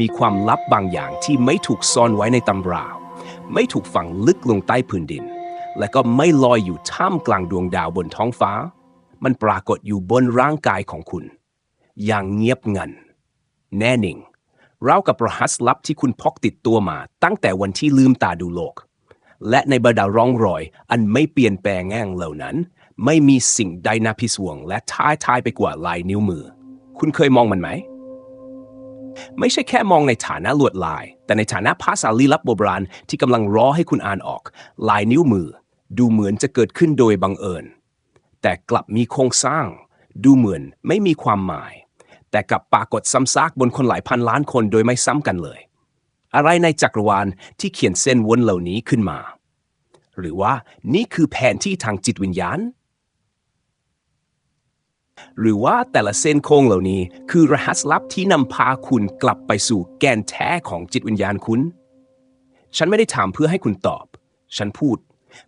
มีความลับบางอย่างที่ไม่ถูกซ่อนไว้ในตำรา ไม่ถูกฝังลึกลงใต้พื้นดิน และก็ไม่ลอยอยู่ท่ามกลางดวงดาวบนท้องฟ้า มันปรากฏอยู่บนร่างกายของคุณ อย่างเงียบงัน แน่นิ่งราวกับรหัสลับที่คุณพกติดตัวมาตั้งแต่วันที่ลืมตาดูโลก และในบรรดาร่องรอย อันไม่เปลี่ยนแปลงแง่งเหล่านั้น ไม่มีสิ่งใดน่าพิศวง และท้าทายไปกว่าลายนิ้วมือ คุณเคยมองมันไหม ไม่ใช่แค่มองในฐานะลวดลาย แต่ในฐานะภาษาลี้ลับโบราณที่กำลังรอให้คุณอ่านออก ลายนิ้วมือ ดูเหมือนจะเกิดขึ้นโดยบังเอิญ แต่กลับมีโครงสร้าง ดูเหมือนไม่มีความหมาย แต่กลับปรากฏซ้ำซากบนคนหลายพันล้านคนโดยไม่ซ้ำกันเลย อะไรในจักรวาลที่เขียนเส้นวนเหล่านี้ขึ้นมา หรือว่านี่คือแผนที่ทางจิตวิญญาณ หรือว่าแต่ละเส้นโค้งเหล่านี้ คือรหัสลับที่นำพาคุณกลับไปสู่แกนแท้ของจิตวิญญาณคุณ ฉันไม่ได้ถามเพื่อให้คุณตอบ ฉันพูด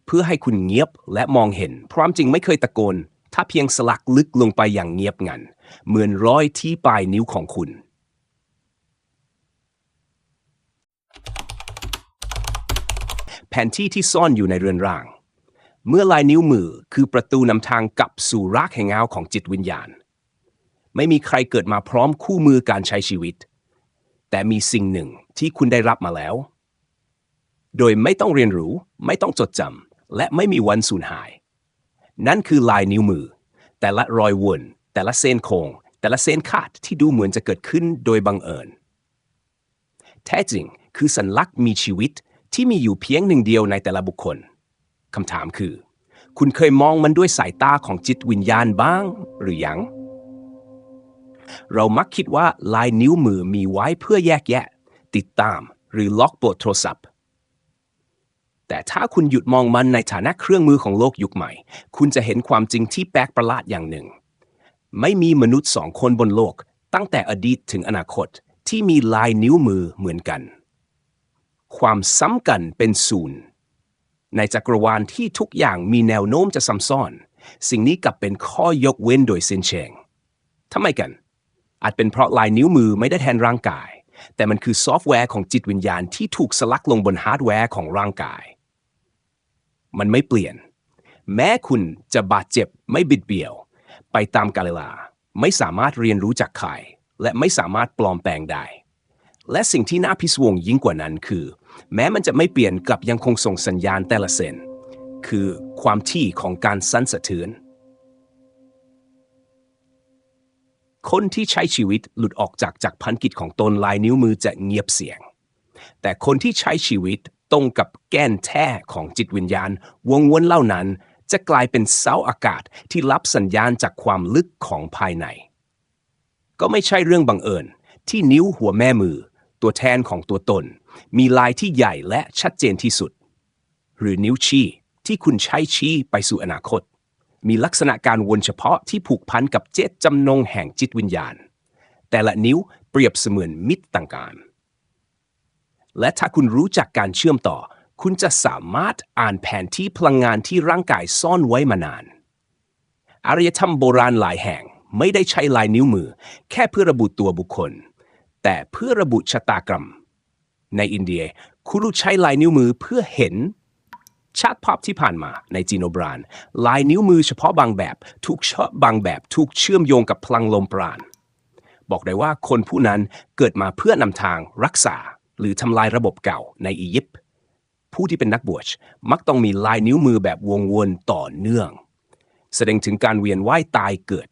เพื่อให้คุณเงียบและมองเห็นความจริงไม่เคยตะโกน ถ้าเพียงสลักลึกลงไปอย่างเงียบงัน เหมือนร้อยที่ปลายนิ้วของคุณ แผนที่ที่ซ่อนอยู่ในเรือนร่าง เมื่อลายนิ้วมือคือประตูนำทางกลับสู่รากแห่งเงาของจิตวิญญาณ ไม่มีใครเกิดมาพร้อมคู่มือการใช้ชีวิต แต่มีสิ่งหนึ่งที่คุณได้รับมาแล้ว โดยไม่ต้องเรียนรู้ ไม่ต้องจดจำและไม่มีวันสูญหาย นั่นคือลายนิ้วมือ แต่ละรอยวนแต่ละเส้นโค้งแต่ละเส้นขาดที่ดูเหมือนจะเกิดขึ้นโดยบังเอิญ แท้จริงคือสัญลักษณ์มีชีวิต ที่มีอยู่เพียงหนึ่งเดียวในแต่ละบุคคลคำถามคือ คุณเคยมองมันด้วยสายตาของจิตวิญญาณบ้างหรือยัง เรามักคิดว่าลายนิ้วมือมีไว้เพื่อแยกแยะ ติดตามหรือล็อกโปรโทรศัพท์แต่ถ้าคุณหยุดมองมันในฐานะเครื่องมือของโลกยุคใหม่ คุณจะเห็นความจริงที่แปลกประหลาดอย่างหนึ่ง ไม่มีมนุษย์สองคนบนโลก ตั้งแต่อดีตถึงอนาคตที่มีลายนิ้วมือเหมือนกัน ความซ้ำกันเป็นศูนย์ในจักรวาลที่ทุกอย่างมีแนวโน้มจะซ้ำซ้อน สิ่งนี้กลับเป็นข้อยกเว้นโดยสิ้นเชิงทำไมกัน อาจเป็นเพราะลายนิ้วมือไม่ได้แทนร่างกาย แต่มันคือซอฟต์แวร์ของจิตวิญญาณที่ถูกสลักลงบนฮาร์ดแวร์ของร่างกาย มันไม่เปลี่ยน แม้คุณจะบาดเจ็บไม่บิดเบี้ยว ไปตามกาลเวลาไม่สามารถเรียนรู้จากใครและไม่สามารถปลอมแปลงได้ และสิ่งที่น่าพิศวงยิ่งกว่านั้นคือ แม้มันจะไม่เปลี่ยนกลับยังคงส่งสัญญาณแต่ละเส้น คือความที่ของการสั่นสะเทือน คนที่ใช้ชีวิตหลุดออกจากจากพันกิจของตนลายนิ้วมือจะเงียบเสียง แต่คนที่ใช้ชีวิตตรงกับแก้นแท้ของจิตวิญญาณ วงวนเหล่านั้นจะกลายเป็นเสาอากาศที่รับสัญญาณจากความลึกของภายใน ก็ไม่ใช่เรื่องบังเอิญที่นิ้วหัวแม่มือ ตัวแทนของตัวตน มีลายที่ใหญ่และชัดเจนที่สุด หรือนิ้วชี้ที่คุณใช้ชี้ไปสู่อนาคต มีลักษณะการวนเฉพาะที่ผูกพันกับเจตจำนงแห่งจิตวิญญาณ แต่ละนิ้วเปรียบเสมือนมิตรต่างการและถ้าคุณรู้จักการเชื่อมต่อ คุณจะสามารถอ่านแผนที่พลังงานที่ร่างกายซ่อนไว้มานาน อารยธรรมโบราณหลายแห่งไม่ได้ใช้ลายนิ้วมือ แค่เพื่อระบุตัวบุคคล แต่เพื่อระบุชะตากรรม ในอินเดีย คุรุใช้ลายนิ้วมือเพื่อเห็นชาติภาพที่ผ่านมาในจีโนบราน ลายนิ้วมือเฉพาะบางแบบถูกเชาะบางแบบถูกเชื่อมโยงกับพลังลมปราณ บอกได้ว่าคนผู้นั้นเกิดมาเพื่อนำทางรักษา หรือทำลายระบบเก่าในอียิปต์ผู้ที่เป็นนักบวชมักต้องมีลายนิ้วมือแบบวงวนต่อเนื่อง แสดงถึงการเวียนว่ายตายเกิด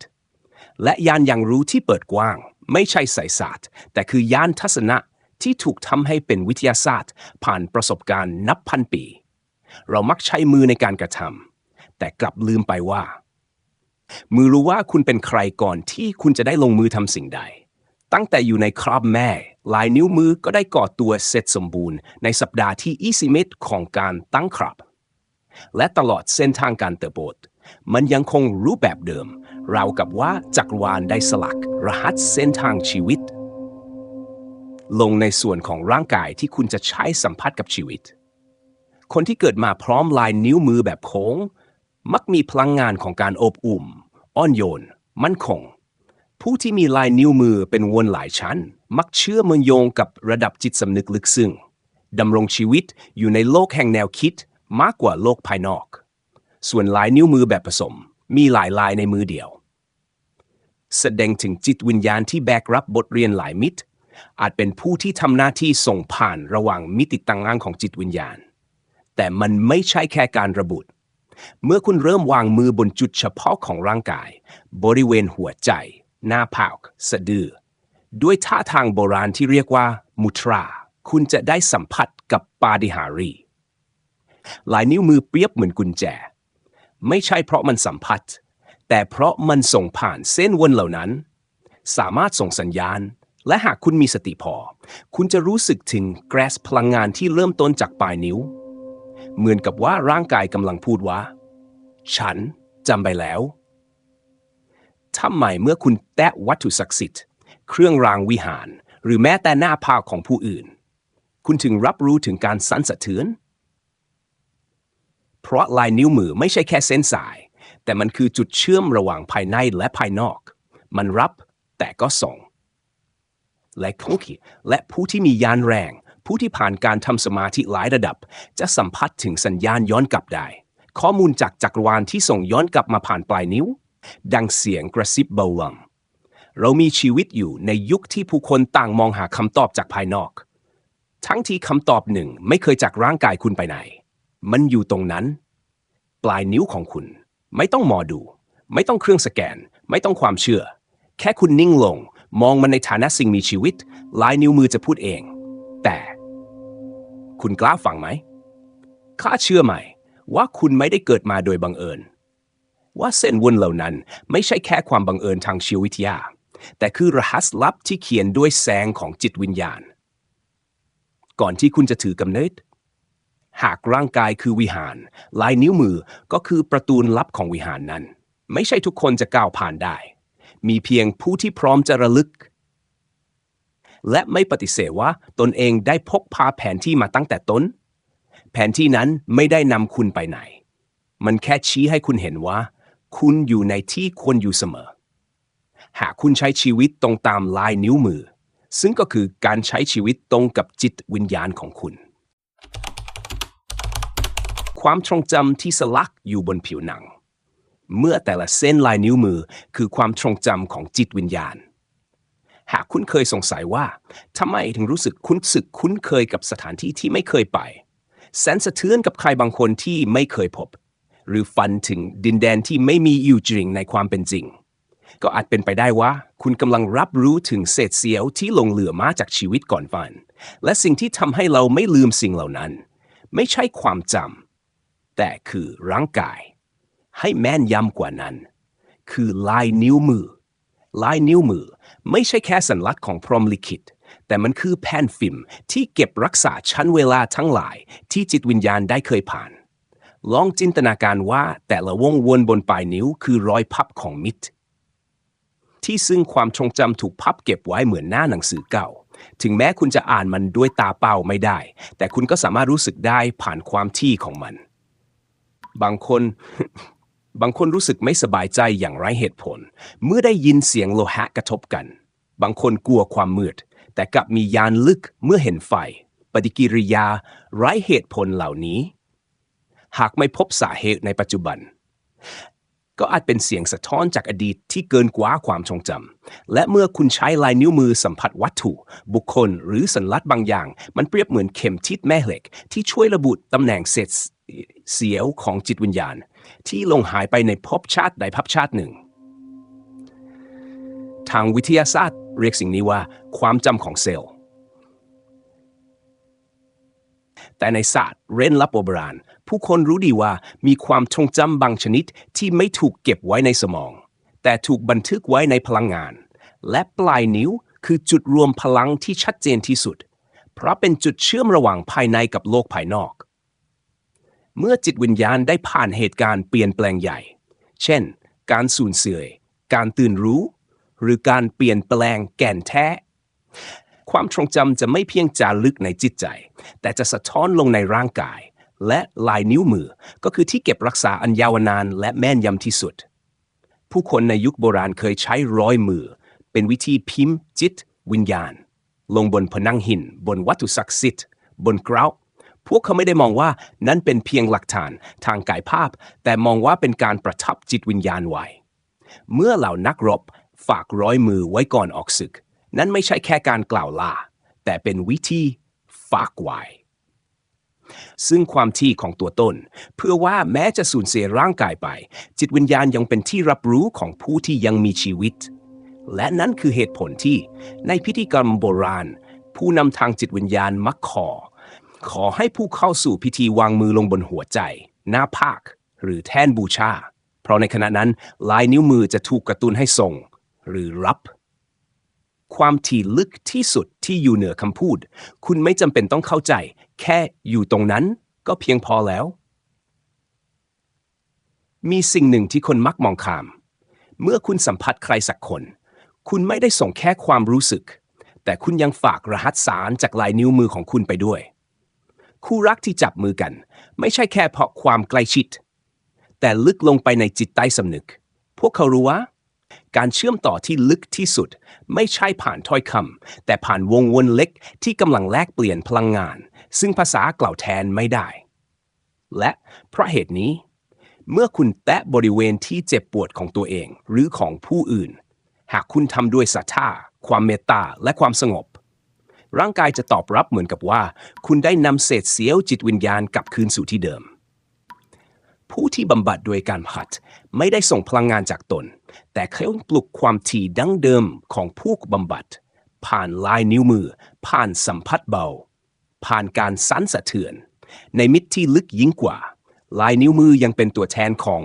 และยานอย่างรู้ที่เปิดกว้าง ไม่ใช่ไสยศาสตร์ แต่คือยานทัศนะ ที่ถูกทำให้เป็นวิทยาศาสตร์ ผ่านประสบการณ์นับพันปี เรามักใช้มือในการกระทำแต่กลับลืมไปว่า มือรู้ว่าคุณเป็นใครก่อนที่คุณจะได้ลงมือทำสิ่งใด ตั้งแต่อยู่ในคราบแม่ ลายนิ้วมือก็ได้ก่อตัวเสร็จสมบูรณ์ ในสัปดาห์ที่อีสิเมตรของการตั้งคราบและตลอดเส้นทางการเติบโตมันยังคงรูปแบบเดิม ราวกับว่าจักรวาลได้สลัก รหัสเส้นทางชีวิต ลงในส่วนของร่างกายที่คุณจะใช้สัมผัสกับชีวิต คนที่เกิดมาพร้อมลายนิ้วมือแบบโค้ง มักมีพลังงานของการอบอุ่ม อ่อนโยน มั่นคง ผู้ที่มีลายนิ้วมือเป็นวนหลายชั้น มักเชื่อมโยงกับระดับจิตสำนึกลึกซึ้งดำรงชีวิตอยู่ในโลกแห่งแนวคิดมากกว่าโลกภายนอก ส่วนลายนิ้วมือแบบผสม มีหลายลายในมือเดียว แสดงถึงจิตวิญญาณที่แบกรับบทเรียนหลายมิติ อาจเป็นผู้ที่ทำหน้าที่ส่งผ่านระหว่างมิติต่างๆของจิตวิญญาณ แต่มันไม่ใช่แค่การระบุเมื่อคุณเริ่มวางมือบนจุดเฉพาะของร่างกาย บริเวณหัวใจ หน้าผากสะดือ ด้วยท่าทางโบราณที่เรียกว่า มุทรา คุณจะได้สัมผัสกับปาฏิหาริย์ลายนิ้วมือเปรียบเหมือนกุญแจ ไม่ใช่เพราะมันสัมผัส แต่เพราะมันส่งผ่านเส้นวนเหล่านั้น สามารถส่งสัญญาณ และหากคุณมีสติพอ คุณจะรู้สึกถึงแกรสพลังงานที่เริ่มต้นจากปลายนิ้ว เหมือนกับว่าร่างกายกำลังพูดว่า ฉันจำไปแล้วทำไมเมื่อคุณแตะวัตถุศักดิ์สิทธิ์ เครื่องรางวิหาร หรือแม้แต่หน้าผากของผู้อื่น คุณถึงรับรู้ถึงการสั่นสะเทือน เพราะลายนิ้วมือไม่ใช่แค่เส้นสาย แต่มันคือจุดเชื่อมระหว่างภายในและภายนอก มันรับแต่ก็ส่ง และคงคิและผู้ที่มียานแรง ผู้ที่ผ่านการทำสมาธิหลายระดับ จะสัมผัสถึงสัญญาณย้อนกลับได้ ข้อมูลจากจักรวาลที่ส่งย้อนกลับมาผ่านปลายนิ้ว ดังเสียงกระซิบเบาลำเรามีชีวิตอยู่ในยุคที่ผู้คนต่างมองหาคำตอบจากภายนอก ทั้งที่คำตอบหนึ่งไม่เคยจากร่างกายคุณไปไหน มันอยู่ตรงนั้น ปลายนิ้วของคุณ ไม่ต้องหมอดู ไม่ต้องเครื่องสแกน ไม่ต้องความเชื่อ แค่คุณนิ่งลง มองมันในฐานะสิ่งมีชีวิต ลายนิ้วมือจะพูดเอง แต่ คุณกล้าฟังไหมข้าเชื่อไหมว่าคุณไม่ได้เกิดมาโดยบังเอิญ ว่าเส้นวนเหล่านั้นไม่ใช่แค่ความบังเอิญทางชีววิทยา แต่คือรหัสลับที่เขียนด้วยแสงของจิตวิญญาณ ก่อนที่คุณจะถือกำเนิด หากร่างกายคือวิหาร ลายนิ้วมือก็คือประตูลับของวิหารนั้น ไม่ใช่ทุกคนจะก้าวผ่านได้ มีเพียงผู้ที่พร้อมจะระลึก และไม่ปฏิเสธว่าตนเองได้พกพาแผนที่มาตั้งแต่ต้น แผนที่นั้นไม่ได้นำคุณไปไหน มันแค่ชี้ให้คุณเห็นว่า คุณอยู่ในที่ควรอยู่เสมอ หากคุณใช้ชีวิตตรงตามลายนิ้วมือ ซึ่งก็คือการใช้ชีวิตตรงกับจิตวิญญาณของคุณ ความทรงจำที่สลักอยู่บนผิวหนัง เมื่อแต่ละเส้นลายนิ้วมือคือความทรงจำของจิตวิญญาณ หากคุณเคยสงสัยว่าทำไมถึงรู้สึกคุ้นสึกคุ้นเคยกับสถานที่ที่ไม่เคยไปแสนสะเทือนกับใครบางคนที่ไม่เคยพบ หรือฝันถึงดินแดนที่ไม่มีอยู่จริงในความเป็นจริง ก็อาจเป็นไปได้ว่า คุณกำลังรับรู้ถึงเศษเสี้ยวที่หลงเหลือมาจากชีวิตก่อนฝัน และสิ่งที่ทำให้เราไม่ลืมสิ่งเหล่านั้น ไม่ใช่ความจำแต่คือร่างกาย ให้แม่นยำกว่านั้น คือลายนิ้วมือ ลายนิ้วมือ ไม่ใช่แค่สัญลักษณ์ของพรหมลิขิต แต่มันคือแผ่นฟิล์มที่เก็บรักษาชั้นเวลาทั้งหลาย ที่จิตวิญญาณได้เคยผ่าน ลองจินตนาการว่าแต่ละวงวนบนปลายนิ้วคือรอยพับของมิตร ที่ซึ่งความทรงจำถูกพับเก็บไว้เหมือนหน้าหนังสือเก่าถึงแม้คุณจะอ่านมันด้วยตาเปล่าไม่ได้ แต่คุณก็สามารถรู้สึกได้ผ่านความที่ของมัน บางคน บางคนรู้สึกไม่สบายใจอย่างไร้เหตุผล เมื่อได้ยินเสียงโลหะกระทบกัน บางคนกลัวความมืด แต่กลับมียานลึกเมื่อเห็นไฟ ปฏิกิริยาไร้เหตุผลเหล่านี้ หากไม่พบสาเหตุในปัจจุบัน ก็อาจเป็นเสียงสะท้อนจากอดีตที่เกินกว่าความทรงจำและเมื่อคุณใช้ลายนิ้วมือสัมผัสวัตถุ บุคคลหรือสัญลักษณ์บางอย่าง มันเปรียบเหมือนเข็มทิศแม่เหล็ก ที่ช่วยระบุตำแหน่งเศษเสียวของจิตวิญญาณ ที่ลงหายไปในภพชาติใดภพชาติหนึ่ง ทางวิทยาศาสตร์เรียกสิ่งนี้ว่าความจำของเซลล์ แต่ในศาสตร์เร้นลับโบราณ ผู้คนรู้ดีว่ามีความทรงจำบางชนิดที่ไม่ถูกเก็บไว้ในสมอง แต่ถูกบันทึกไว้ในพลังงาน และปลายนิ้วคือจุดรวมพลังที่ชัดเจนที่สุด เพราะเป็นจุดเชื่อมระหว่างภายในกับโลกภายนอก เมื่อจิตวิญญาณได้ผ่านเหตุการณ์เปลี่ยนแปลงใหญ่ เช่น การสูญเสียการตื่นรู้ หรือการเปลี่ยนแปลงแก่นแท้ ความทรงจำจะไม่เพียงจารึกในจิตใจ แต่จะสะท้อนลงในร่างกาย และลายนิ้วมือก็คือที่เก็บรักษาอันยาวนานและแม่นยำที่สุด ผู้คนในยุคโบราณเคยใช้ร้อยมือ เป็นวิธีพิมพ์จิต วิญญาณ ลงบนผนังหิน บนวัตถุศักดิ์สิทธิ์ บนกราว พวกเขาไม่ได้มองว่านั่นเป็นเพียงหลักฐานทางกายภาพ แต่มองว่าเป็นการประทับจิตวิญญาณไว้ เมื่อเหล่านักรบฝากร้อยมือไว้ก่อนออกศึก นั้นไม่ใช่แค่การกล่าวลา แต่เป็นวิธีฝากไว้ซึ่งความที่ของตัวตน เพื่อว่าแม้จะสูญเสียร่างกายไป จิตวิญญาณยังเป็นที่รับรู้ของผู้ที่ยังมีชีวิต และนั่นคือเหตุผลที่ในพิธีกรรมโบราณ ผู้นำทางจิตวิญญาณมักขอ ขอให้ผู้เข้าสู่พิธีวางมือลงบนหัวใจ หน้าผากหรือแท่นบูชา เพราะในขณะนั้นลายนิ้วมือจะถูกกระตุ้นให้ส่ง หรือรับ ความถี่ลึกที่สุดที่อยู่เหนือคำพูด คุณไม่จำเป็นต้องเข้าใจ แค่อยู่ตรงนั้นก็เพียงพอแล้ว มีสิ่งหนึ่งที่คนมักมองข้าม เมื่อคุณสัมผัสใครสักคน คุณไม่ได้ส่งแค่ความรู้สึก แต่คุณยังฝากรหัสสารจากลายนิ้วมือของคุณไปด้วย คู่รักที่จับมือกัน ไม่ใช่แค่เพราะความใกล้ชิด แต่ลึกลงไปในจิตใต้สำนึก พวกเขารู้ว่า การเชื่อมต่อที่ลึกที่สุด ไม่ใช่ผ่านถ้อยคำแต่ผ่านวงวนเล็กที่กำลังแลกเปลี่ยนพลังงาน ซึ่งภาษากล่าวแทนไม่ได้ และเพราะเหตุนี้ เมื่อคุณแตะบริเวณที่เจ็บปวดของตัวเองหรือของผู้อื่น หากคุณทำด้วยศรัทธาความเมตตาและความสงบ ร่างกายจะตอบรับเหมือนกับว่า คุณได้นำเศษเสี้ยวจิตวิญญาณกลับคืนสู่ที่เดิม ผู้ที่บำบัดโดยการผัดไม่ได้ส่งพลังงานจากตน แต่เขาปลุกความถี่ดั้งเดิมของผู้บำบัด ผ่านลายนิ้วมือ ผ่านสัมผัสเบา ผ่านการสั่นสะเทือน ในมิติที่ลึกยิ่งกว่า ลายนิ้วมือยังเป็นตัวแทนของ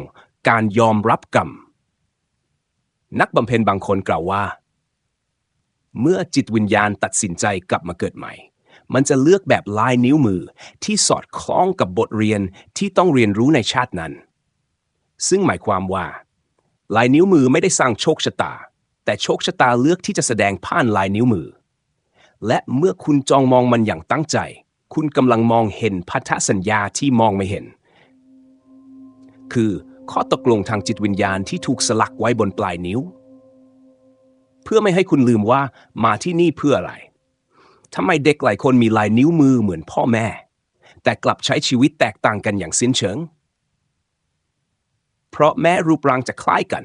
การยอมรับกรรมนักบำเพ็ญบางคนกล่าวว่า เมื่อจิตวิญญาณตัดสินใจกลับมาเกิดใหม่ มันจะเลือกแบบลายนิ้วมือที่สอดคล้องกับบทเรียนที่ต้องเรียนรู้ในชาตินั้น ซึ่งหมายความว่า ลายนิ้วมือไม่ได้สร้างโชคชะตา แต่โชคชะตาเลือกที่จะแสดงผ่านลายนิ้วมือ และเมื่อคุณจองมองมันอย่างตั้งใจ คุณกำลังมองเห็นพันธสัญญาที่มองไม่เห็น คือข้อตกลงทางจิตวิญญาณที่ถูกสลักไว้บนปลายนิ้ว เพื่อไม่ให้คุณลืมว่ามาที่นี่เพื่ออะไรทำไมเด็กหลายคนมีลายนิ้วมือเหมือนพ่อแม่ แต่กลับใช้ชีวิตแตกต่างกันอย่างสิ้นเชิง เพราะแม้รูปร่างจะคล้ายกัน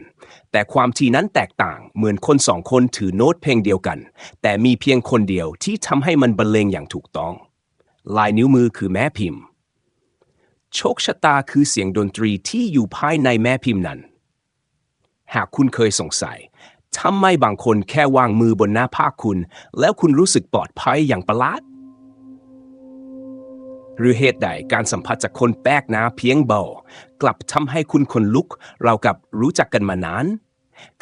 แต่ความที่นั้นแตกต่างเหมือนคนสองคนถือโน้ตเพลงเดียวกัน แต่มีเพียงคนเดียวที่ทำให้มันบรรเลงอย่างถูกต้อง ลายนิ้วมือคือแม่พิมพ์โชคชะตาคือเสียงดนตรีที่อยู่ภายในแม่พิมพ์นั้น หากคุณเคยสงสัย ทำไมบางคนแค่วางมือบนหน้าผ้าคุณ แล้วคุณรู้สึกปลอดภัยอย่างประหลาด หรือเหตุใดการสัมผัสจากคนแปลกหน้าเพียงเบา กลับทำให้คุณคนลุก เรากับรู้จักกันมานาน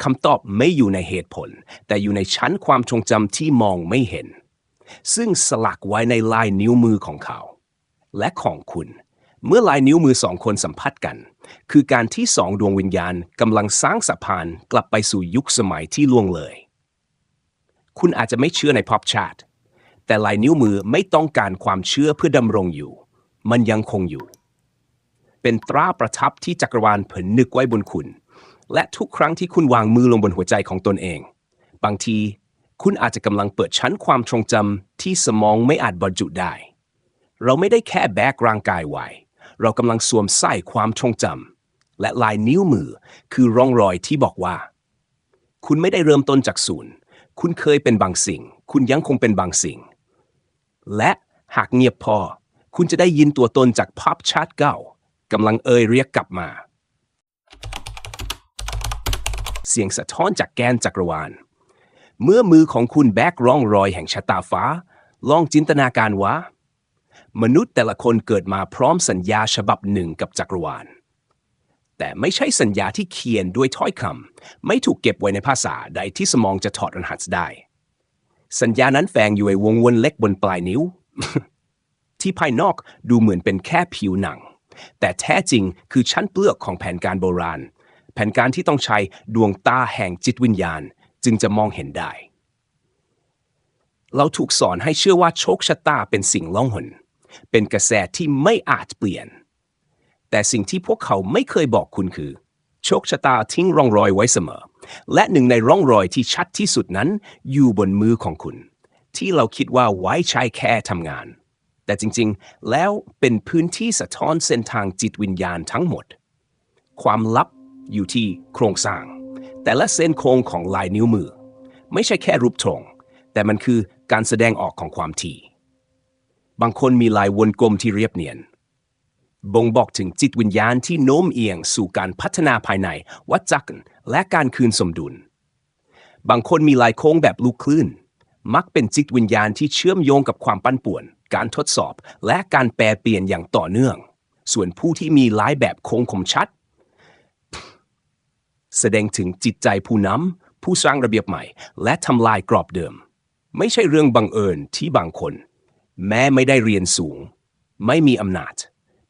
คำตอบไม่อยู่ในเหตุผล แต่อยู่ในชั้นความทรงจำที่มองไม่เห็น ซึ่งสลักไว้ในลายนิ้วมือของเขา และของคุณ เมื่อลายนิ้วมือสองคนสัมผัสกัน คือการที่สองดวงวิญญาณกำลังสร้างสะพานกลับไปสู่ยุคสมัยที่ล่วงเลย คุณอาจจะไม่เชื่อในภพชาติแต่ลายนิ้วมือไม่ต้องการความเชื่อเพื่อดำรงอยู่ มันยังคงอยู่ เป็นตราประทับที่จักรวาลผนึกไว้บนคุณ และทุกครั้งที่คุณวางมือลงบนหัวใจของตนเอง บางทีคุณอาจจะกำลังเปิดชั้นความทรงจำที่สมองไม่อาจบรรจุได้ เราไม่ได้แค่แบกร่างกายไว้ เรากำลังสวมใส่ความทรงจำและลายนิ้วมือคือร่องรอยที่บอกว่า คุณไม่ได้เริ่มต้นจากศูนย์ คุณเคยเป็นบางสิ่ง คุณยังคงเป็นบางสิ่ง และหากเงียบพอ คุณจะได้ยินตัวตนจากภาพชาร์ตเก่ากำลังเอ่ยเรียกกลับมา เสียงสะท้อนจากแกนจักรวาล เมื่อมือของคุณแบกร่องรอยแห่งชะตาฟ้า ลองจินตนาการว่า มนุษย์แต่ละคนเกิดมาพร้อมสัญญาฉบับหนึ่งกับจักรวาล แต่ไม่ใช่สัญญาที่เขียนด้วยถ้อยคำไม่ถูกเก็บไว้ในภาษาใดที่สมองจะถอดรหัสได้ สัญญานั้นแฝงอยู่ในวงวนเล็กบนปลายนิ้ว ที่ภายนอกดูเหมือนเป็นแค่ผิวหนัง แต่แท้จริงคือชั้นเปลือกของแผนการโบราณ แผนการที่ต้องใช้ดวงตาแห่งจิตวิญญาณ จึงจะมองเห็นได้ เราถูกสอนให้เชื่อว่าโชคชะตาเป็นสิ่งล่องหน เป็นกระแสที่ไม่อาจเปลี่ยน แต่สิ่งที่พวกเขาไม่เคยบอกคุณคือ โชคชะตาทิ้งร่องรอยไว้เสมอ และหนึ่งในร่องรอยที่ชัดที่สุดนั้นอยู่บนมือของคุณ ที่เราคิดว่าไว้ใช้แค่ทำงาน แต่จริงๆ แล้วเป็นพื้นที่สะท้อนเส้นทางจิตวิญญาณทั้งหมด ความลับอยู่ที่โครงสร้าง แต่ละเส้นโครงของลายนิ้วมือ ไม่ใช่แค่รูปตรง แต่มันคือการแสดงออกของความถี่ บางคนมีลายวนกลมที่เรียบเนียน บ่งบอกถึงจิตวิญญาณที่โน้มเอียงสู่การพัฒนาภายในวัจักรและการคืนสมดุล บางคนมีลายโค้งแบบลูกคลื่น มักเป็นจิตวิญญาณที่เชื่อมโยงกับความปั้นป่วน การทดสอบ และการแปลเปลี่ยนอย่างต่อเนื่อง ส่วนผู้ที่มีลายแบบโค้งคมชัด แสดงถึงจิตใจผู้นำผู้สร้างระเบียบใหม่ และทำลายกรอบเดิม ไม่ใช่เรื่องบังเอิญที่บางคน แม้ไม่ได้เรียนสูง ไม่มีอำนาจ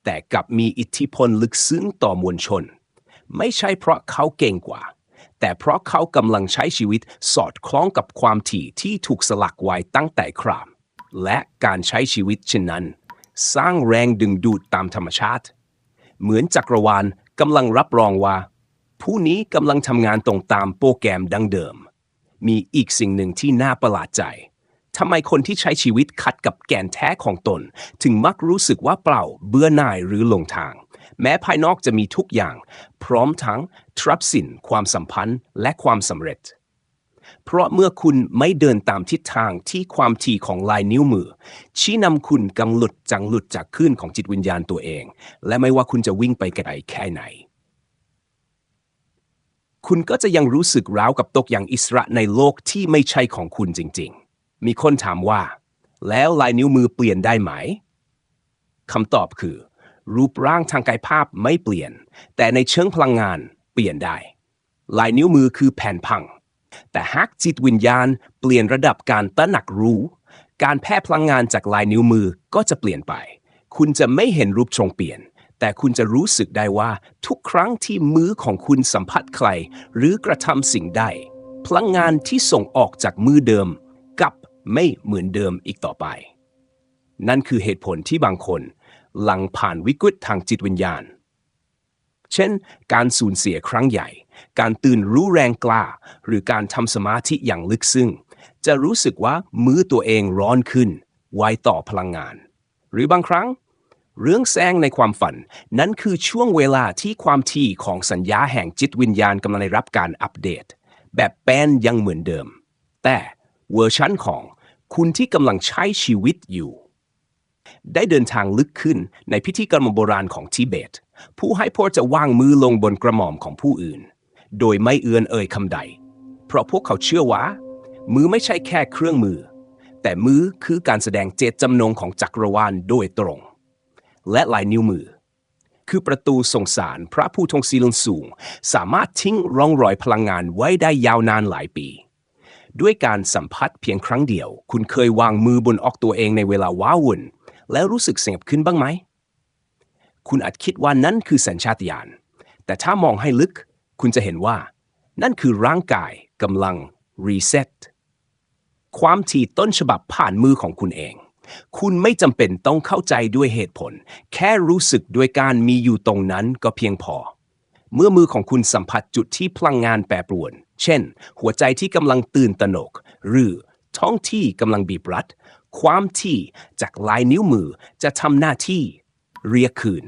แต่กลับมีอิทธิพลลึกซึ้งต่อมวลชน ไม่ใช่เพราะเขาเก่งกว่า แต่เพราะเขากำลังใช้ชีวิตสอดคล้องกับความถี่ที่ถูกสลักไว้ตั้งแต่คราม และการใช้ชีวิตเช่นนั้น สร้างแรงดึงดูดตามธรรมชาติ เหมือนจักรวาลกำลังรับรองว่า ผู้นี้กำลังทำงานตรงตามโปรแกรมดังเดิม มีอีกสิ่งหนึ่งที่น่าประหลาดใจทำไมคนที่ใช้ชีวิตขัดกับแกนแท้ของตน ถึงมักรู้สึกว่าเปล่าเบื่อหน่ายหรือหลงทาง แม้ภายนอกจะมีทุกอย่าง พร้อมทั้งทรัพย์สิน ความสัมพันธ์ และความสำเร็จ เพราะเมื่อคุณไม่เดินตามทิศทางที่ความถี่ของลายนิ้วมือ ชี้นำคุณกำหลุดจังหลุดจากคลื่นของจิตวิญญาณตัวเอง และไม่ว่าคุณจะวิ่งไปไกลแค่ไหน คุณก็จะยังรู้สึกร้าวกับตกอย่างอิสระในโลกที่ไม่ใช่ของคุณจริงๆ มีคนถามว่า แล้วลายนิ้วมือเปลี่ยนได้ไหมคำตอบคือ รูปร่างทางกายภาพไม่เปลี่ยน แต่ในเชิงพลังงานเปลี่ยนได้ ลายนิ้วมือคือแผ่นพัง แต่หากจิตวิญญาณเปลี่ยนระดับการตระหนักรู้ การแพร่พลังงานจากลายนิ้วมือก็จะเปลี่ยนไป คุณจะไม่เห็นรูปทรงเปลี่ยน แต่คุณจะรู้สึกได้ว่าทุกครั้งที่มือของคุณสัมผัสใคร หรือกระทำสิ่งใดพลังงานที่ส่งออกจากมือเดิมกับไม่เหมือนเดิมอีกต่อไป นั่นคือเหตุผลที่บางคน หลังผ่านวิกฤตทางจิตวิญญาณ เช่น การสูญเสียครั้งใหญ่ การตื่นรู้แรงกล้า หรือการทำสมาธิอย่างลึกซึ้งจะรู้สึกว่ามือตัวเองร้อนขึ้น ไวต่อพลังงาน หรือบางครั้ง เรื่องแซงในความฝัน นั้นคือช่วงเวลาที่ความถี่ของสัญญาแห่งจิตวิญญาณกำลังได้รับการอัปเดต แบบแป้นยังเหมือนเดิม แต่เวอร์ชันของคุณที่กำลังใช้ชีวิตอยู่ ได้เดินทางลึกขึ้นในพิธีกรรมโบราณของทิเบต ผู้ให้พรจะวางมือลงบนกระหม่อมของผู้อื่น โดยไม่เอื้อนเอ่ยคำใด เพราะพวกเขาเชื่อว่า มือไม่ใช่แค่เครื่องมือ แต่มือคือการแสดงเจตจำนงของจักรวาลโดยตรง และลายนิ้วมือ คือประตูส่งสารพระผู้ทรงศีลสูง สามารถทิ้งร่องรอยพลังงานไว้ได้ยาวนานหลายปี ด้วยการสัมผัสเพียงครั้งเดียว คุณเคยวางมือบนออกตัวเองในเวลาว้าวุ่น แล้วรู้สึกสงบขึ้นบ้างไหม คุณอาจคิดว่านั่นคือสัญชาตญาณแต่ถ้ามองให้ลึก คุณจะเห็นว่า นั่นคือร่างกายกำลังรีเซ็ตความถี่ต้นฉบับผ่านมือของคุณเอง คุณไม่จำเป็นต้องเข้าใจด้วยเหตุผล แค่รู้สึกด้วยการมีอยู่ตรงนั้นก็เพียงพอ เมื่อมือของคุณสัมผัสจุดที่พลังงานแปรปรวน เช่น หัวใจที่กำลังตื่นตระหนก หรือท้องที่กำลังบีบรัด ความที่จากลายนิ้วมือจะทำหน้าที่ เรียกคืน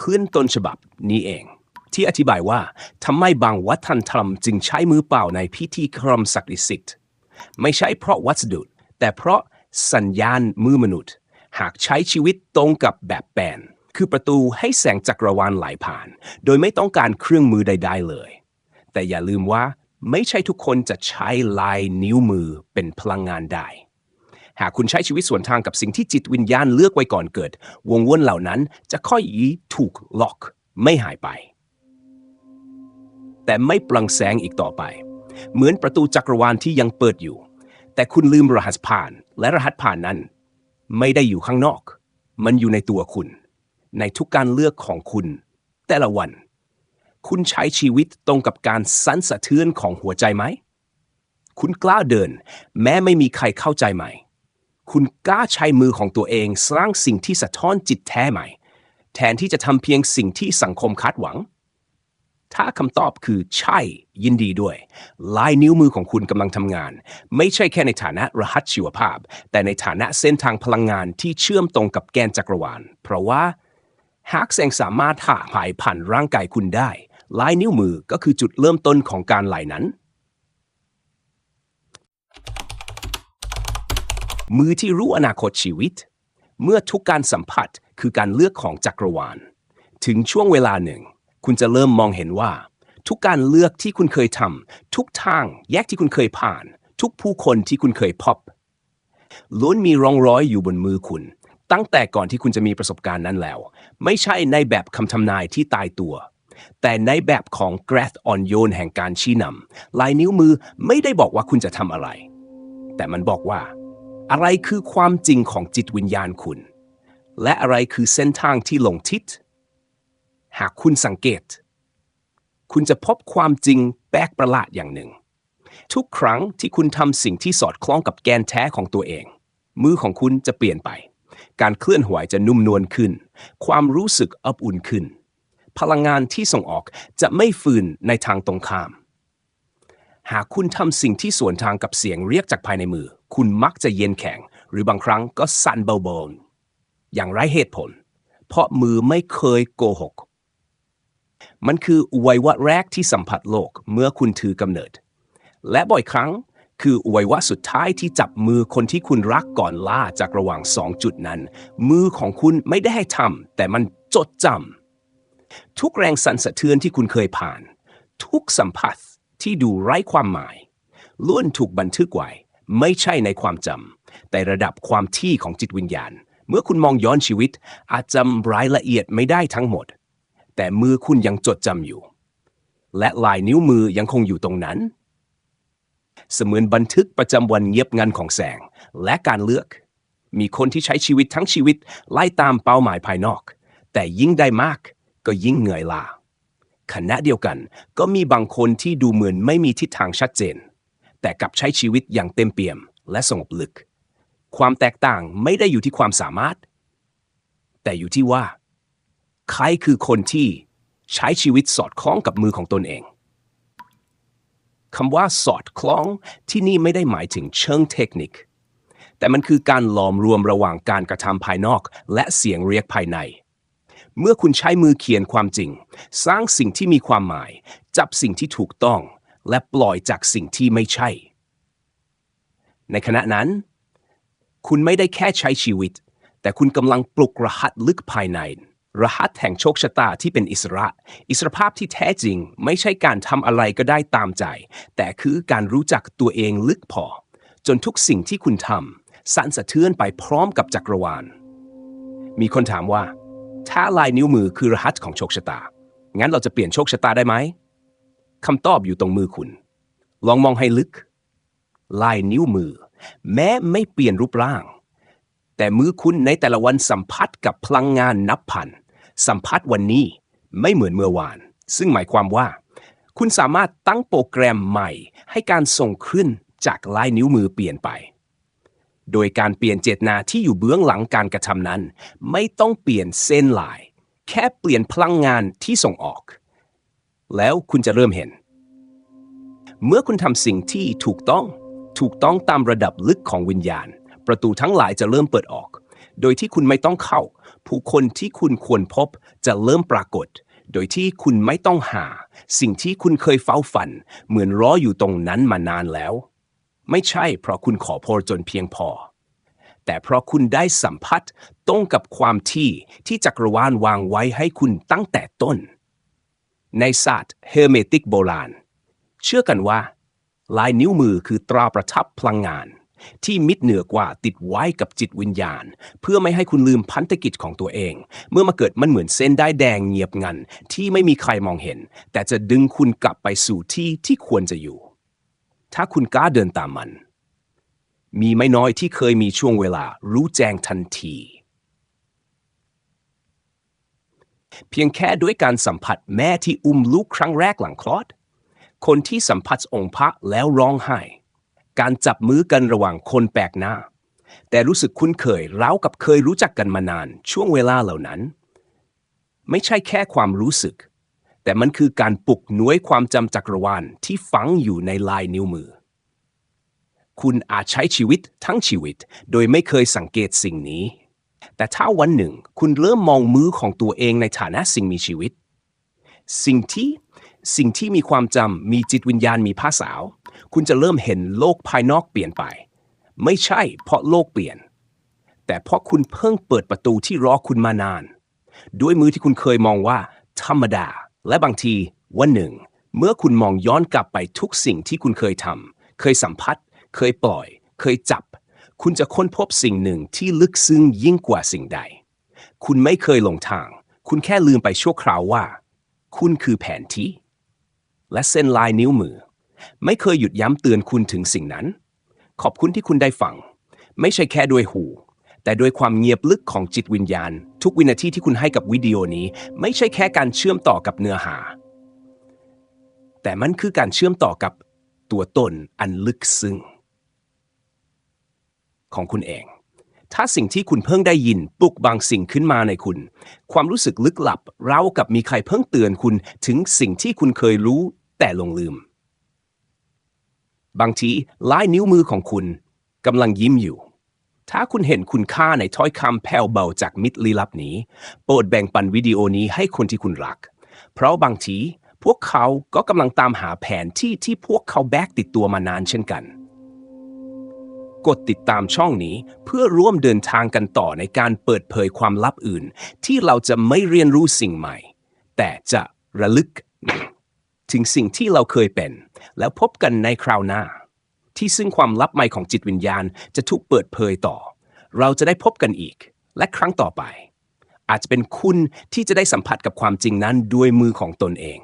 ขึ้นต้นฉบับนี้เอง ที่อธิบายว่าทำไมบางวัฒนธรรมจึงใช้มือเปล่าในพิธีกรรมศักดิ์สิทธิ์ ไม่ใช่เพราะวัสดุ แต่เพราะ สัญญาณมือมนุษย์ หากใช้ชีวิตตรงกับแบบแปนคือประตูให้แสงจักรวาลไหลผ่าน โดยไม่ต้องการเครื่องมือใด ๆ เลย แต่อย่าลืมว่าไม่ใช่ทุกคนจะใช้ลายนิ้วมือเป็นพลังงานได้ หากคุณใช้ชีวิตส่วนทางกับสิ่งที่จิตวิญญาณเลือกไว้ก่อนเกิด วงวนเหล่านั้นจะค่อยยีถูกล็อกไม่หายไป แต่ไม่ปลังแสงอีกต่อไป เหมือนประตูจักรวาลที่ยังเปิดอยู่ แต่คุณลืมรหัสผ่าน และรหัสผ่านนั้น ไม่ได้อยู่ข้างนอก มันอยู่ในตัวคุณ ในทุกการเลือกของคุณ แต่ละวัน คุณใช้ชีวิตตรงกับการสั่นสะเทือนของหัวใจไหม คุณกล้าเดิน แม้ไม่มีใครเข้าใจไหม คุณกล้าใช้มือของตัวเองสร้างสิ่งที่สะท้อนจิตแท้ไหม แทนที่จะทำเพียงสิ่งที่สังคมคาดหวัง ถ้าคำตอบคือใช่ยินดีด้วย ลายนิ้วมือของคุณกำลังทำงาน ไม่ใช่แค่ในฐานะรหัสชีวภาพ แต่ในฐานะเส้นทางพลังงานที่เชื่อมตรงกับแกนจักรวาล เพราะว่าหากแสงสามารถถ่าหายผ่านร่างกายคุณได้ ลายนิ้วมือก็คือจุดเริ่มต้นของการไหลนั้น มือที่รู้อนาคตชีวิต เมื่อทุกการสัมผัสคือการเลือกของจักรวาล ถึงช่วงเวลาหนึ่ง คุณจะเริ่มมองเห็นว่า ทุกการเลือกที่คุณเคยทำทุกทางแยกที่คุณเคยผ่าน ทุกผู้คนที่คุณเคยพบล้วนมีร่องรอยอยู่บนมือคุณ ตั้งแต่ก่อนที่คุณจะมีประสบการณ์นั้นแล้ว ไม่ใช่ในแบบคำทำนายที่ตายตัว แต่ในแบบของแกรธอ่อนโยนแห่งการชี้นำลายนิ้วมือไม่ได้บอกว่าคุณจะทำอะไร แต่มันบอกว่า อะไรคือความจริงของจิตวิญญาณคุณ และอะไรคือเส้นทางที่ลงทิศ หากคุณสังเกต คุณจะพบความจริงแปลกประหลาดอย่างหนึ่ง ทุกครั้งที่คุณทำสิ่งที่สอดคล้องกับแกนแท้ของตัวเอง มือของคุณจะเปลี่ยนไป การเคลื่อนไหวจะนุ่มนวลขึ้น ความรู้สึกอบอุ่นขึ้น พลังงานที่ส่งออกจะไม่ฝืนในทางตรงข้าม หากคุณทำสิ่งที่สวนทางกับเสียงเรียกจากภายในมือ คุณมักจะเย็นแข็ง หรือบางครั้งก็สั่นเบาๆอย่างไร้เหตุผล เพราะมือไม่เคยโกหก มันคืออวัยวะแรกที่สัมผัสโลกเมื่อคุณถือกำเนิด และบ่อยครั้งคืออวัยวะสุดท้ายที่จับมือคนที่คุณรักก่อนล่าจากระหว่างสองจุดนั้น มือของคุณไม่ได้ให้ทำแต่มันจดจำทุกแรงสั่นสะเทือนที่คุณเคยผ่าน ทุกสัมผัสที่ดูไร้ความหมาย ล้วนถูกบันทึกไว้ไม่ใช่ในความจำแต่ระดับความที่ของจิตวิญญาณ เมื่อคุณมองย้อนชีวิต อาจจำรายละเอียดไม่ได้ทั้งหมด แต่มือคุณยังจดจำอยู่ และลายนิ้วมือยังคงอยู่ตรงนั้น เสมือนบันทึกประจำวันเงียบงันของแสงและการเลือก มีคนที่ใช้ชีวิตทั้งชีวิตไล่ตามเป้าหมายภายนอก แต่ยิ่งได้มากก็ยิ่งเหนื่อยล้าขณะเดียวกันก็มีบางคนที่ดูเหมือนไม่มีทิศทางชัดเจน แต่กลับใช้ชีวิตอย่างเต็มเปี่ยมและสงบลึก ความแตกต่างไม่ได้อยู่ที่ความสามารถ แต่อยู่ที่ว่า ใครคือคนที่ใช้ชีวิตสอดคล้องกับมือของตนเองคำว่าสอดคล้องที่นี่ไม่ได้หมายถึงเชิงเทคนิค แต่มันคือการหลอมรวมระหว่างการกระทำภายนอก และเสียงเรียกภายใน เมื่อคุณใช้มือเขียนความจริง สร้างสิ่งที่มีความหมาย จับสิ่งที่ถูกต้อง และปล่อยจากสิ่งที่ไม่ใช่ ในขณะนั้น คุณไม่ได้แค่ใช้ชีวิต แต่คุณกำลังปลุกรหัสลึกภายใน รหัสแห่งโชคชะตาที่เป็นอิสระ อิสรภาพที่แท้จริง ไม่ใช่การทำอะไรก็ได้ตามใจ แต่คือการรู้จักตัวเองลึกพอ จนทุกสิ่งที่คุณทำสั่นสะเทือนไปพร้อมกับจักรวาล มีคนถามว่า ถ้าลายนิ้วมือคือรหัสของโชคชะตา งั้นเราจะเปลี่ยนโชคชะตาได้ไหมคำตอบอยู่ตรงมือคุณ ลองมองให้ลึก ลายนิ้วมือ แม้ไม่เปลี่ยนรูปร่างแต่มือคุณในแต่ละวันสัมผัสกับพลังงานนับพัน สัมผัสวันนี้ไม่เหมือนเมื่อวาน ซึ่งหมายความว่า คุณสามารถตั้งโปรแกรมใหม่ ให้การส่งขึ้นจากลายนิ้วมือเปลี่ยนไป โดยการเปลี่ยนเจตนาที่อยู่เบื้องหลังการกระทำนั้น ไม่ต้องเปลี่ยนเส้นลาย แค่เปลี่ยนพลังงานที่ส่งออก แล้วคุณจะเริ่มเห็น เมื่อคุณทำสิ่งที่ถูกต้อง ถูกต้องตามระดับลึกของวิญญาณ ประตูทั้งหลายจะเริ่มเปิดออก โดยที่คุณไม่ต้องเข้า ผู้คนที่คุณควรพบจะเริ่มปรากฏ โดยที่คุณไม่ต้องหา สิ่งที่คุณเคยเฝ้าฝัน เหมือนรออยู่ตรงนั้นมานานแล้ว ไม่ใช่เพราะคุณขอพรจนเพียงพอ แต่เพราะคุณได้สัมผัสตรงกับความที่ที่จักรวาลวางไว้ให้คุณตั้งแต่ต้น ในศาสตร์เฮอร์เมติกโบราณ เชื่อกันว่า ลายนิ้วมือคือตราประทับพลังงาน ที่มิดเหนือกว่าติดไว้กับจิตวิญญาณ เพื่อไม่ให้คุณลืมพันธกิจของตัวเอง เมื่อมาเกิดมันเหมือนเส้นได้แดงเงียบงัน ที่ไม่มีใครมองเห็น แต่จะดึงคุณกลับไปสู่ที่ที่ควรจะอยู่ ถ้าคุณกล้าเดินตามมัน มีไม่น้อยที่เคยมีช่วงเวลารู้แจ้งทันที เพียงแค่ด้วยการสัมผัสแม่ที่อุ้มลูกครั้งแรกหลังคลอด คนที่สัมผัสองค์พระแล้วร้องไห้ การจับมือกันระหว่างคนแปลกหน้า แต่รู้สึกคุ้นเคยเรากับเคยรู้จักกันมานาน ช่วงเวลาเหล่านั้น ไม่ใช่แค่ความรู้สึก แต่มันคือการปลุกหน่วยความจำจักรวาลที่ฝังอยู่ในลายนิ้วมือ คุณอาจใช้ชีวิตทั้งชีวิต โดยไม่เคยสังเกตสิ่งนี้ แต่ถ้าวันหนึ่งคุณเริ่มมองมือของตัวเองในฐานะสิ่งมีชีวิต สิ่งที่สิ่งที่มีความจำมีจิตวิญญาณมีภาษา คุณจะเริ่มเห็นโลกภายนอกเปลี่ยนไป ไม่ใช่เพราะโลกเปลี่ยน แต่เพราะคุณเพิ่งเปิดประตูที่รอคุณมานาน ด้วยมือที่คุณเคยมองว่า ธรรมดา และบางทีวันหนึ่ง เมื่อคุณมองย้อนกลับไปทุกสิ่งที่คุณเคยทำเคยสัมผัส เคยปล่อย เคยจับ คุณจะค้นพบสิ่งหนึ่งที่ลึกซึ้งยิ่งกว่าสิ่งใด คุณไม่เคยหลงทาง คุณแค่ลืมไปชั่วคราวว่า คุณคือแผนที่และเส้นลายนิ้วมือ ไม่เคยหยุดย้ำเตือนคุณถึงสิ่งนั้น ขอบคุณที่คุณได้ฟัง ไม่ใช่แค่ด้วยหู แต่ด้วยความเงียบลึกของจิตวิญญาณ ทุกวินาทีที่คุณให้กับวิดีโอนี้ ไม่ใช่แค่การเชื่อมต่อกับเนื้อหา แต่มันคือการเชื่อมต่อกับตัวตนอันลึกซึ้งของคุณเอง ถ้าสิ่งที่คุณเพิ่งได้ยินปลุกบางสิ่งขึ้นมาในคุณ ความรู้สึกลึกลับเรากับมีใครเพิ่งเตือนคุณถึงสิ่งที่คุณเคยรู้แต่ลงลืม บางทีลายนิ้วมือของคุณกำลังยิ้มอยู่ ถ้าคุณเห็นคุณค่าในถ้อยคำแผ่วเบาจากมิตรลี้ลับนี้ โปรดแบ่งปันวิดีโอนี้ให้คนที่คุณรัก เพราะบางทีพวกเขาก็กำลังตามหาแผนที่ที่พวกเขาแบกติดตัวมานานเช่นกัน กดติดตามช่องนี้เพื่อร่วมเดินทางกันต่อในการเปิดเผยความลับอื่น ที่เราจะไม่เรียนรู้สิ่งใหม่ แต่จะระลึก ถึงสิ่งที่เราเคยเป็น แล้วพบกันในคราวหน้า ที่ซึ่งความลับใหม่ของจิตวิญญาณจะถูกเปิดเผยต่อ เราจะได้พบกันอีก และครั้งต่อไป อาจจะเป็นคุณที่จะได้สัมผัสกับความจริงนั้นด้วยมือของตนเอง